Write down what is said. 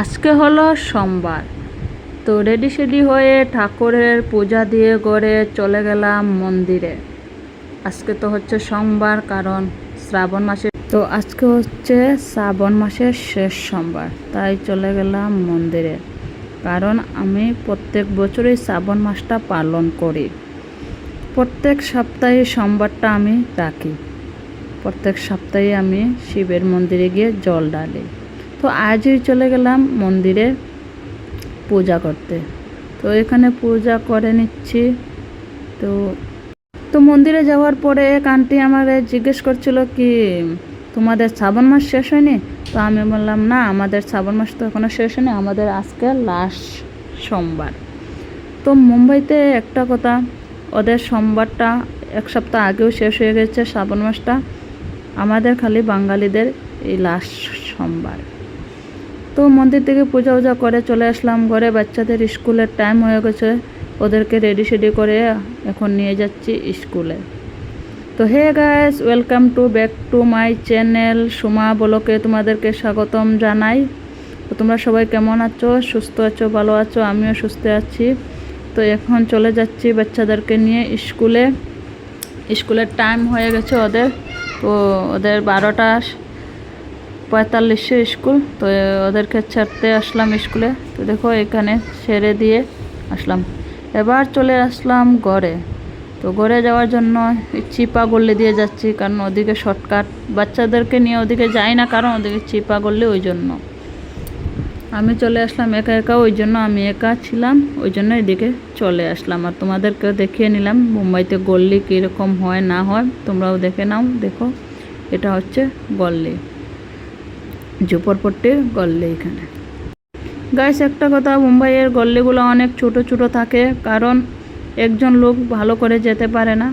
আজকে হলো সোমবার। তো রেডি সেডি হয়ে ঠাকুরের পূজা দিয়ে গড়ে চলে গেলাম মন্দিরে। আজকে তো হচ্ছে সোমবার, কারণ শ্রাবণ মাসে তো আজকে হচ্ছে শ্রাবণ মাসের শেষ সোমবার, তাই চলে গেলাম মন্দিরে। কারণ আমি প্রত্যেক বছরই শ্রাবণ মাসটা পালন করি। প্রত্যেক সপ্তাহে সোমবারটা আমি রাখি প্রত্যেক সপ্তাহে আমি শিবের মন্দিরে গিয়ে জল ঢালি। তো আজই চলে গেলাম মন্দিরে পূজা করতে। তো এখানে পূজা করে নিচ্ছি। তো তো মন্দিরে যাওয়ার পরে এক আন্টি আমারে জিজ্ঞেস করছিল কি, তোমাদের শ্রাবণ মাস শেষ হয়নি? তো আমি বললাম, না, আমাদের শ্রাবণ মাস তো এখনও শেষ হয়নি, আমাদের আজকে লাস্ট সোমবার। তো মুম্বাইতে একটা কথা, ওদের সোমবারটা এক সপ্তাহ আগেও শেষ হয়ে গেছে শ্রাবণ মাসটা। আমাদের খালি বাঙালিদের এই লাস্ট সোমবার। তো মন্দির থেকে পূজা উজা করে চলে আসলাম। ঘরে বাচ্চাদের স্কুলের টাইম হয়ে গেছে। ওদেরকে রেডি সেডি করে এখন নিয়ে যাচ্ছি স্কুলে। তো hey guys welcome to back to my channel Suma বলকে তোমাদেরকে স্বাগতম জানাই। তো তোমরা সবাই কেমন আছো? সুস্থ আছো? ভালো আছো? আমিও সুস্থ আছি। তো এখন চলে যাচ্ছি বাচ্চাদেরকে নিয়ে স্কুলে। স্কুলের টাইম হয়ে গেছে ওদের। তো ওদের বারোটা পঁয়তাল্লিশে স্কুল, তো ওদেরকে ছাড়তে আসলাম স্কুলে। তো দেখো এখানে ছেড়ে দিয়ে আসলাম। এবার চলে আসলাম ঘরে তো ঘরে যাওয়ার জন্য চিপা গল্লি দিয়ে যাচ্ছি, কারণ ওদিকে শর্টকাট। বাচ্চাদেরকে নিয়ে ওদিকে যাই না, কারণ ওদিকে চিপা গল্লি ওই জন্য। আমি চলে আসলাম একা একা, ওই জন্য আমি একা ছিলাম, ওই জন্য এদিকে চলে আসলাম। আর তোমাদেরকে দেখিয়ে নিলাম মুম্বাইতে গল্লি কীরকম হয়, না হয়, তোমরাও দেখে নাও, দেখো। এটা হচ্ছে গল্লি। ঝুপড়পট্টির গল্লে এখানে। গাইস, একটা কথা, মুম্বাইয়ের গল্লিগুলো অনেক ছোট ছোট থাকে, কারণ একজন লোক ভালো করে যেতে পারে না।